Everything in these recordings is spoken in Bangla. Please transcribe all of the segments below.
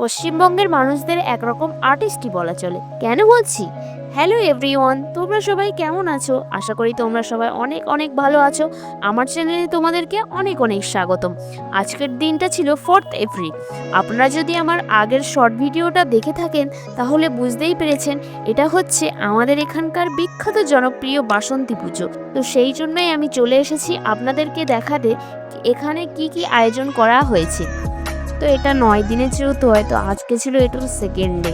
পশ্চিমবঙ্গের মানুষদের একরকম আর্টিস্টই বলা চলে। কেন বলছি? হ্যালো এভরিওয়ান তোমরা সবাই কেমন আছো? আশা করি তোমরা সবাই অনেক অনেক ভালো আছো। আমার চ্যানেলে তোমাদেরকে অনেক অনেক স্বাগতম। আজকের দিনটা ছিল ফোর্থ এপ্রিল আপনারা যদি আমার আগের শর্ট ভিডিওটা দেখে থাকেন, তাহলে বুঝতেই পেরেছেন, এটা হচ্ছে আমাদের এখানকার বিখ্যাত জনপ্রিয় বাসন্তী পুজো। তো সেই জন্যই আমি চলে এসেছি আপনাদেরকে দেখাতে, এখানে কি কি আয়োজন করা হয়েছে। তো এটা নয় দিনের যেহেতু হয়তো আজকে ছিল এটার সেকেন্ড ডে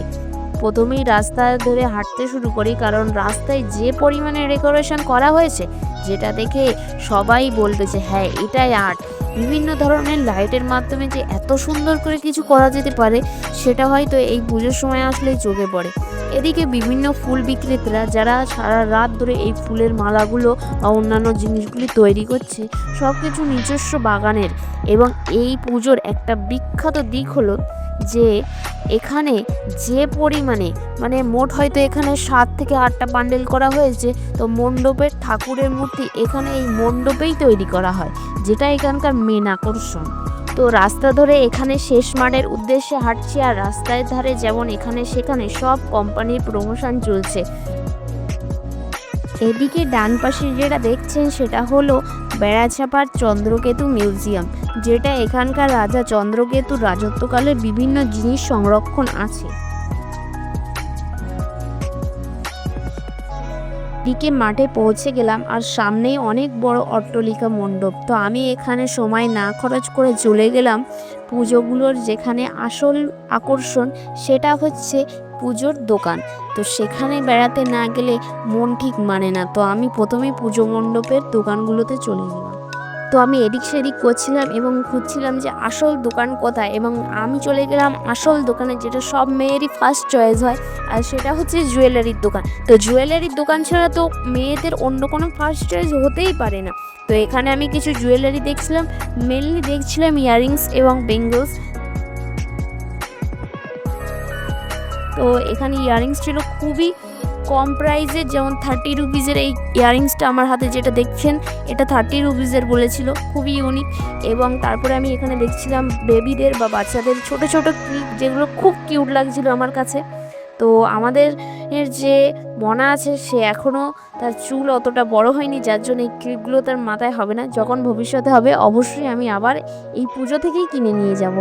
প্রথমেই রাস্তা ধরে হাঁটতে শুরু করি, কারণ রাস্তায় যে পরিমাণে ডেকোরেশন করা হয়েছে, যেটা দেখে সবাই বলবে যে হ্যাঁ এটাই আর্ট বিভিন্ন ধরনের লাইটের মাধ্যমে যে এত সুন্দর করে কিছু করা যেতে পারে, সেটা হয়তো এই পুজোর সময় আসলেই চোখে পড়ে। এদিকে বিভিন্ন ফুল বিক্রেতারা যারা সারা রাত ধরে এই ফুলের মালাগুলো বা অন্যান্য জিনিসগুলি তৈরি করছে সব কিছু নিজস্ব বাগানের এবং এই পুজোর একটা বিখ্যাত দিক হলো যে এখানে যে পরিমাণে মানে মোট হয়তো এখানে সাত থেকে আটটা বান্ডেল করা হয়েছে, তো মণ্ডপের ঠাকুরের মূর্তি এখানে এই মণ্ডপেই তৈরি করা হয়, যেটা এখানকার মেন আকর্ষণ। তো রাস্তা ধরে এখানে শেষ মাঠের উদ্দেশ্যে হাঁটছি আর রাস্তার ধারে যেমন এখানে সেখানে সব কোম্পানির প্রমোশন চলছে। এদিকে ডান পাশে যেটা দেখছেন সেটা হলো বেড়াছাপার চন্দ্রকেতু মিউজিয়াম, যেটা এখানকার রাজা চন্দ্রকেতুর রাজত্বকালে বিভিন্ন জিনিস সংরক্ষণ আছে। দিকে মাঠে পৌঁছে গেলাম আর সামনেই অনেক বড় অট্টলিকা মণ্ডপ। তো আমি এখানে সময় না খরচ করে চলে গেলাম পুজোগুলোর যেখানে আসল আকর্ষণ সেটা হচ্ছে পুজোর দোকান। তো সেখানে বেড়াতে না গেলে মন ঠিক মানে না। তো আমি প্রথমেই পুজো মণ্ডপের দোকানগুলোতে চলে গেলাম। তো আমি এদিক সেদিক করছিলাম এবং খুঁজছিলাম যে আসল দোকান কোথায় এবং আমি চলে গেলাম আসল দোকানে যেটা সব মেয়েরই ফার্স্ট চয়েস হয় আর সেটা হচ্ছে জুয়েলারির দোকান। তো জুয়েলারির দোকান ছাড়া তো মেয়েদের অন্য কোনো ফার্স্ট চয়েস হতেই পারে না। তো এখানে আমি কিছু জুয়েলারি দেখছিলাম মেনলি দেখছিলাম ইয়াররিংস এবং বেঙ্গলস তো এখানে ইয়াররিংস ছিল খুবই কম প্রাইসে যেমন থার্টি রুপিজের এই ইয়াররিংসটা আমার হাতে যেটা দেখছেন, এটা থার্টি রুপিজের বলেছিল, খুবই ইউনিক এবং তারপরে আমি এখানে দেখছিলাম বেবিদের বা বাচ্চাদের ছোট ছোট ক্লিপ যেগুলো খুব কিউট লাগছিল আমার কাছে। তো আমাদের যে মনা আছে, সে এখনও তার চুল অতটা বড় হয়নি, যার জন্য এই ক্লিপগুলো তার মাথায় হবে না। যখন ভবিষ্যতে হবে, অবশ্যই আমি আবার এই পুজো থেকেই কিনে নিয়ে যাব।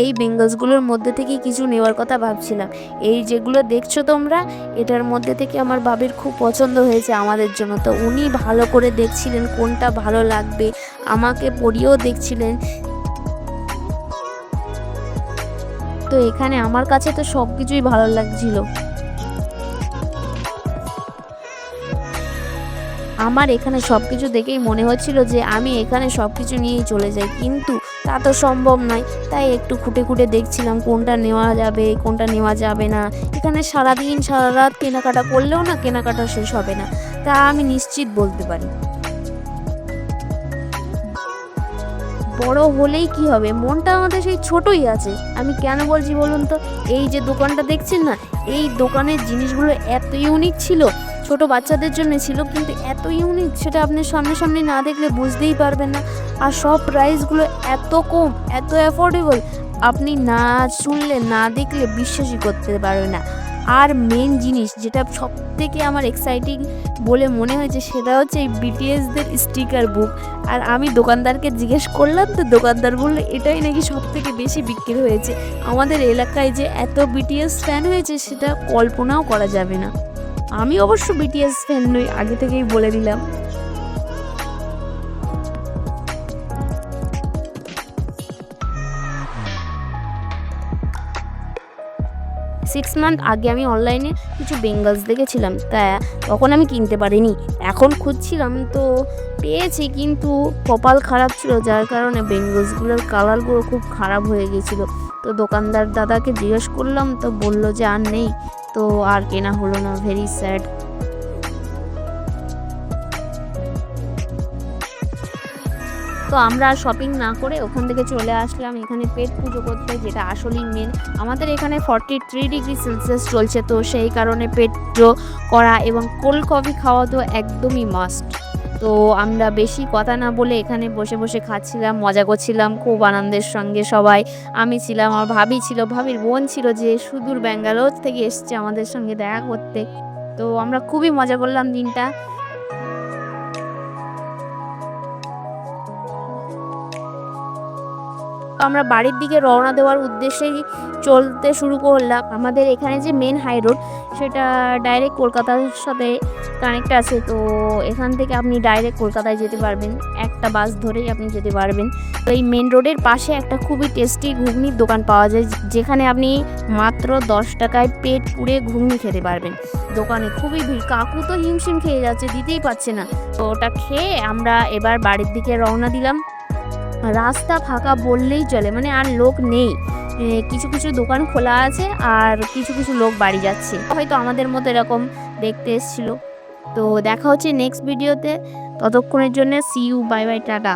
এই বেঙ্গলসগুলোর মধ্যে থেকে কিছু নেওয়ার কথা ভাবছিলাম। এই যেগুলো দেখছ তোমরা, এটার মধ্যে থেকে আমার বাবির খুব পছন্দ হয়েছে আমাদের জন্য। তো উনি ভালো করে দেখছিলেন কোনটা ভালো লাগবে, আমাকে পরিয়েও দেখছিলেন। তো এখানে আমার কাছে তো সব কিছুই ভালো লাগছিল। আমার এখানে সব কিছু দেখেই মনে হচ্ছিল যে আমি এখানে সব কিছু নিয়েই চলে যাই। কিন্তু তা তো সম্ভব নয়। তাই একটু খুঁটে খুঁটে দেখছিলাম কোনটা নেওয়া যাবে, কোনটা নেওয়া যাবে না। এখানে সারাদিন সারা রাত কেনাকাটা করলেও না কেনাকাটা শেষ হবে না। তা আমি নিশ্চিত বলতে পারি। বড় হলেই কি হবে? মনটা আমাদের সেই ছোটই আছে। আমি কেন বলছি বলুন তো? এই যে দোকানটা দেখছেন না? এই দোকানের জিনিসগুলো এত ইউনিক ছিল। ছোট বাচ্চাদের জন্য ছিল, কিন্তু এত ইউনিক সেটা আপনি সামনে সামনে না দেখলে বুঝতেই পারবেন না। আর সব প্রাইসগুলো এত কম, এত অ্যাফোর্ডেবল আপনি না শুনলে, না দেখলে বিশ্বাসই করতে পারবে না। আর মেন জিনিস যেটা সব থেকে আমার এক্সাইটিং বলে মনে হয়েছে, সেটা হচ্ছে এই বিটিএসদের স্টিকার বুক আর আমি দোকানদারকে জিজ্ঞেস করলাম, তো দোকানদার বলল, এটাই নাকি সব থেকে বেশি বিক্রি হয়েছে? আমাদের এলাকায় যে এত বিটিএস ফ্যান হয়েছে, সেটা কল্পনাও করা যাবে না। আমি অবশ্য বিটিএস ফ্যান নই, আগে থেকেই বলে দিলাম। সিক্স মান্থ আগে আমি অনলাইনে কিছু বেঙ্গলস দেখেছিলাম। তা তখন আমি কিনতে পারিনি। এখন খুঁজছিলাম, তো পেয়েছি কিন্তু কপাল খারাপ ছিল, যার কারণে বেঙ্গলসগুলোর কালারগুলো খুব খারাপ হয়ে গেছিল। তো দোকানদার দাদাকে জিজ্ঞেস করলাম, তো বলল যে আর নেই, তো আর কেনা হলো না। ভেরি স্যাড তো আমরা শপিং না করে ওখান থেকে চলে আসলাম। এখানে পেট পুজো করতে যেটা আসলেই মেন আমাদের এখানে ফর্টি থ্রি ডিগ্রি সেলসিয়াস চলছে, তো সেই কারণে পেট পুজো করা এবং কোল্ড কফি খাওয়া তো একদমই মাস্ট তো আমরা বেশি কথা না বলে এখানে বসে বসে খাচ্ছিলাম, মজা করছিলাম, খুব আনন্দের সঙ্গে সবাই। আমি ছিলাম, আমার ভাবি ছিল, ভাবির বোন ছিল যে সুদূর ব্যাঙ্গালোর থেকে এসছে আমাদের সঙ্গে দেখা করতে। তো আমরা খুবই মজা করলাম দিনটা। আমরা বাড়ির দিকে রওনা দেওয়ার উদ্দেশ্যেই চলতে শুরু করলাম। আমাদের এখানে যে মেন হাই রোড সেটা ডাইরেক্ট কলকাতার সাথে কানেক্ট আছে। তো এখান থেকে আপনি ডাইরেক্ট কলকাতায় যেতে পারবেন। একটা বাস ধরেই আপনি যেতে পারবেন। তো এই মেন রোডের পাশে একটা খুবই টেস্টি ঘুগনির দোকান পাওয়া যায়, যেখানে আপনি মাত্র দশ টাকায় পেট পুড়ে ঘুগনি খেতে পারবেন। দোকানে খুবই ভিড়। কাকু তো হিমশিম খেয়ে যাচ্ছে, দিতেই পারছে না। তো ওটা খেয়ে আমরা এবার বাড়ির দিকে রওনা দিলাম। রাস্তা ফাঁকা বললেই চলে মানে আর লোক নেই। কিছু কিছু দোকান খোলা আছে আর কিছু কিছু লোক বাড়ি যাচ্ছে। হয়তো আমাদের মতো এরকম দেখতে এসেছিল। তো দেখা হচ্ছে নেক্সট ভিডিওতে ততক্ষণের জন্য see you bye bye tata.